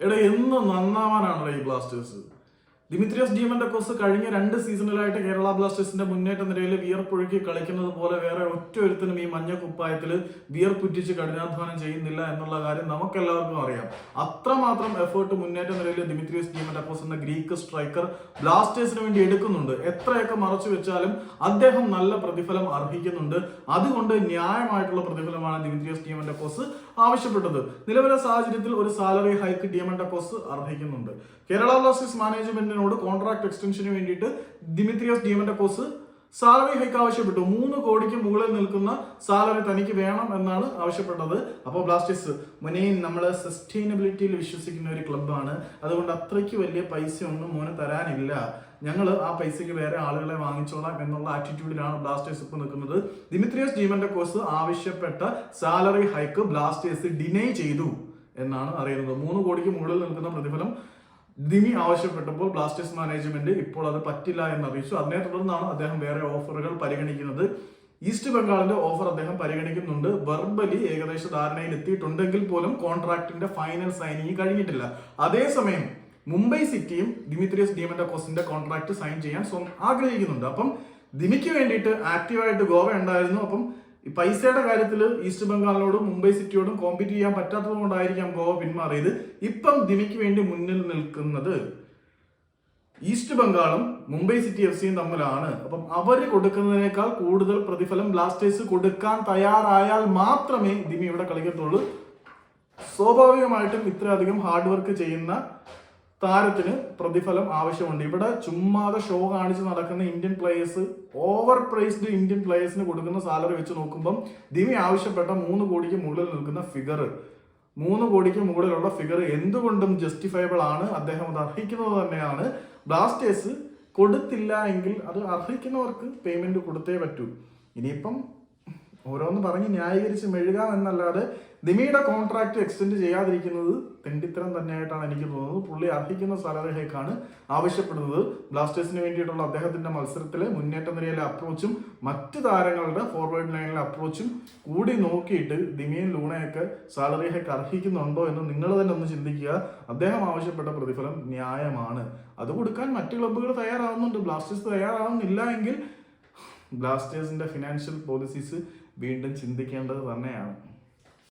എടാ എന്ന് നന്നാവാനാണല്ലോ ഈ ബ്ലാസ്റ്റേഴ്സ് ദിമിത്രിയസ് കോസ് കഴിഞ്ഞ രണ്ട് സീസണിലായിട്ട് കേരള ബ്ലാസ്റ്റേഴ്സിന്റെ മുന്നേറ്റ നിരയിൽ വിയർപ്പൊഴുക്കി കളിക്കുന്നത് പോലെ വേറെ ഒറ്റ ഈ മഞ്ഞ കുപ്പായത്തിൽ വിയർപ്പുറ്റിച്ച് കഠിനാധ്വാനം ചെയ്യുന്നില്ല എന്നുള്ള കാര്യം നമുക്കെല്ലാവർക്കും അറിയാം. അത്രമാത്രം എഫേർട്ട് മുന്നേറ്റ നിരയിൽ ദിമിത്രിയസ് കോസ് എന്ന ഗ്രീക്ക് സ്ട്രൈക്കർ ബ്ലാസ്റ്റേഴ്സിന് വേണ്ടി എടുക്കുന്നുണ്ട്. എത്രയൊക്കെ മറച്ചു വെച്ചാലും അദ്ദേഹം നല്ല പ്രതിഫലം അർഹിക്കുന്നുണ്ട്. അതുകൊണ്ട് ന്യായമായിട്ടുള്ള പ്രതിഫലമാണ് ദിമിത്രിയസ് കോസ് ആവശ്യപ്പെട്ടത്. നിലവിലെ സാഹചര്യത്തിൽ ഒരു സാലറി ഹൈക്ക് ഡിയമൻഡക്കോസ് അർഹിക്കുന്നുണ്ട്. കേരള ബ്ലാസ്റ്റേഴ്സ് മാനേജ്മെന്റിനോട് കോൺട്രാക്ട് എക്സ്റ്റൻഷന് വേണ്ടിയിട്ട് ദിമിത്രിയസ് കോസ് സാലറി ഹൈക്ക് ആവശ്യപ്പെട്ടു. മൂന്ന് കോടിക്ക് മുകളിൽ നിൽക്കുന്ന സാലറി തനിക്ക് വേണം എന്നാണ് ആവശ്യപ്പെട്ടത്. അപ്പോൾ ബ്ലാസ്റ്റേഴ്സ് മുനയും നമ്മൾ സസ്റ്റൈനബിലിറ്റിയിൽ വിശ്വസിക്കുന്ന ഒരു ക്ലബ്ബാണ് അതുകൊണ്ട് അത്രയ്ക്ക് വലിയ പൈസ ഒന്നും മോനെ തരാനില്ല. ഞങ്ങൾ ആ പൈസയ്ക്ക് വേറെ ആളുകളെ വാങ്ങിച്ചോളാം എന്നുള്ള ആറ്റിറ്റ്യൂഡിലാണ് ബ്ലാസ്റ്റേഴ്സ് ഇപ്പോൾ നിൽക്കുന്നത്. ദിമിത്രിയസ് ഡീമന്റെ കോഴ്സ് ആവശ്യപ്പെട്ട സാലറി ഹൈക്ക് ബ്ലാസ്റ്റേഴ്സ് ഡിനൈ ചെയ്തു എന്നാണ് അറിയുന്നത്. മൂന്ന് കോടിക്ക് മുകളിൽ നിൽക്കുന്ന പ്രതിഫലം ദിമി ആവശ്യപ്പെട്ടപ്പോൾ ബ്ലാസ്റ്റേഴ്സ് മാനേജ്മെന്റ് ഇപ്പോൾ അത് പറ്റില്ല എന്ന് അറിയിച്ചു. അതിനെ തുടർന്നാണ് അദ്ദേഹം വേറെ ഓഫറുകൾ പരിഗണിക്കുന്നത്. ഈസ്റ്റ് ബംഗാളിന്റെ ഓഫർ അദ്ദേഹം പരിഗണിക്കുന്നുണ്ട്. വെർബലി ഏകദേശ ധാരണയിൽ എത്തിയിട്ടുണ്ടെങ്കിൽ പോലും കോൺട്രാക്ടിന്റെ ഫൈനൽ സൈനിങ് കഴിഞ്ഞിട്ടില്ല. അതേസമയം മുംബൈ സിറ്റിയും ദിമിത്രിയസ് ഡിയമൻഡോക്കോസിന്റെ കോൺട്രാക്ട് സൈൻ ചെയ്യാൻ ആഗ്രഹിക്കുന്നുണ്ട്. അപ്പം ദിമിക്ക് വേണ്ടിയിട്ട് ആക്റ്റീവായിട്ട് ഗോവ ഉണ്ടായിരുന്നു. അപ്പം ഈ പൈസയുടെ കാര്യത്തിൽ ഈസ്റ്റ് ബംഗാളിനോടും മുംബൈ സിറ്റിയോടും കോമ്പീറ്റ് ചെയ്യാൻ പറ്റാത്തത് കൊണ്ടായിരിക്കാം ഗോവ പിന്മാറിയത്. ഇപ്പം ദിമിക്ക് വേണ്ടി മുന്നിൽ നിൽക്കുന്നത് ഈസ്റ്റ് ബംഗാളും മുംബൈ സിറ്റി എഫ് സിയും തമ്മിലാണ്. അപ്പം അവർ കൊടുക്കുന്നതിനേക്കാൾ കൂടുതൽ പ്രതിഫലം ബ്ലാസ്റ്റേഴ്സ് കൊടുക്കാൻ തയ്യാറായാൽ മാത്രമേ ദിമി ഇവിടെ കളിക്കത്തുള്ളൂ. സ്വാഭാവികമായിട്ടും ഇത്രയധികം ഹാർഡ് വർക്ക് ചെയ്യുന്ന താരത്തിന് പ്രതിഫലം ആവശ്യമുണ്ട്. ഇവിടെ ചുമ്മാതെ ഷോ കാണിച്ച് നടക്കുന്ന Indian players over priced Indian പ്ലേയേഴ്സിന് കൊടുക്കുന്ന സാലറി വെച്ച് നോക്കുമ്പം ദിമി ആവശ്യപ്പെട്ട മൂന്ന് കോടിക്ക് മുകളിൽ നിൽക്കുന്ന ഫിഗർ മൂന്ന് കോടിക്ക് മുകളിലുള്ള ഫിഗർ എന്തുകൊണ്ടും ജസ്റ്റിഫയബിൾ ആണ്. അദ്ദേഹം അത് അർഹിക്കുന്നത് തന്നെയാണ്. ബ്ലാസ്റ്റേഴ്സ് കൊടുത്തില്ല എങ്കിൽ അത് അർഹിക്കുന്നവർക്ക് പേയ്മെന്റ് കൊടുത്തേ പറ്റൂ. ഇനിയിപ്പം ഓരോന്ന് പറഞ്ഞ് ന്യായീകരിച്ച് മെഴുകാം എന്നല്ലാതെ ദിമിയുടെ കോൺട്രാക്ട് എക്സ്റ്റെൻഡ് ചെയ്യാതിരിക്കുന്നത് തെണ്ടിത്തരം തന്നെയായിട്ടാണ് എനിക്ക് തോന്നുന്നത്. പുള്ളി അർഹിക്കുന്ന സാലറി ഹൈക്കാണ് ആവശ്യപ്പെടുന്നത്. ബ്ലാസ്റ്റേഴ്സിന് വേണ്ടിയിട്ടുള്ള അദ്ദേഹത്തിന്റെ മത്സരത്തിലെ മുന്നേറ്റ നിരയിലെ അപ്രോച്ചും മറ്റ് താരങ്ങളുടെ ഫോർവേഡ് ലൈനിലെ അപ്രോച്ചും കൂടി നോക്കിയിട്ട് ദിമിയും ലൂണയൊക്കെ സാലറി ഹൈക്ക് അർഹിക്കുന്നുണ്ടോ എന്ന് നിങ്ങൾ തന്നെ ഒന്ന് ചിന്തിക്കുക. അദ്ദേഹം ആവശ്യപ്പെട്ട പ്രതിഫലം ന്യായമാണ്. അത് കൊടുക്കാൻ മറ്റ് ക്ലബ്ബുകൾ തയ്യാറാവുന്നുണ്ട്. ബ്ലാസ്റ്റേഴ്സ് തയ്യാറാവുന്നില്ല എങ്കിൽ ബ്ലാസ്റ്റേഴ്സിന്റെ ഫിനാൻഷ്യൽ പോളിസീസ് വീണ്ടും ചിന്തിക്കേണ്ടത് തന്നെയാണ്.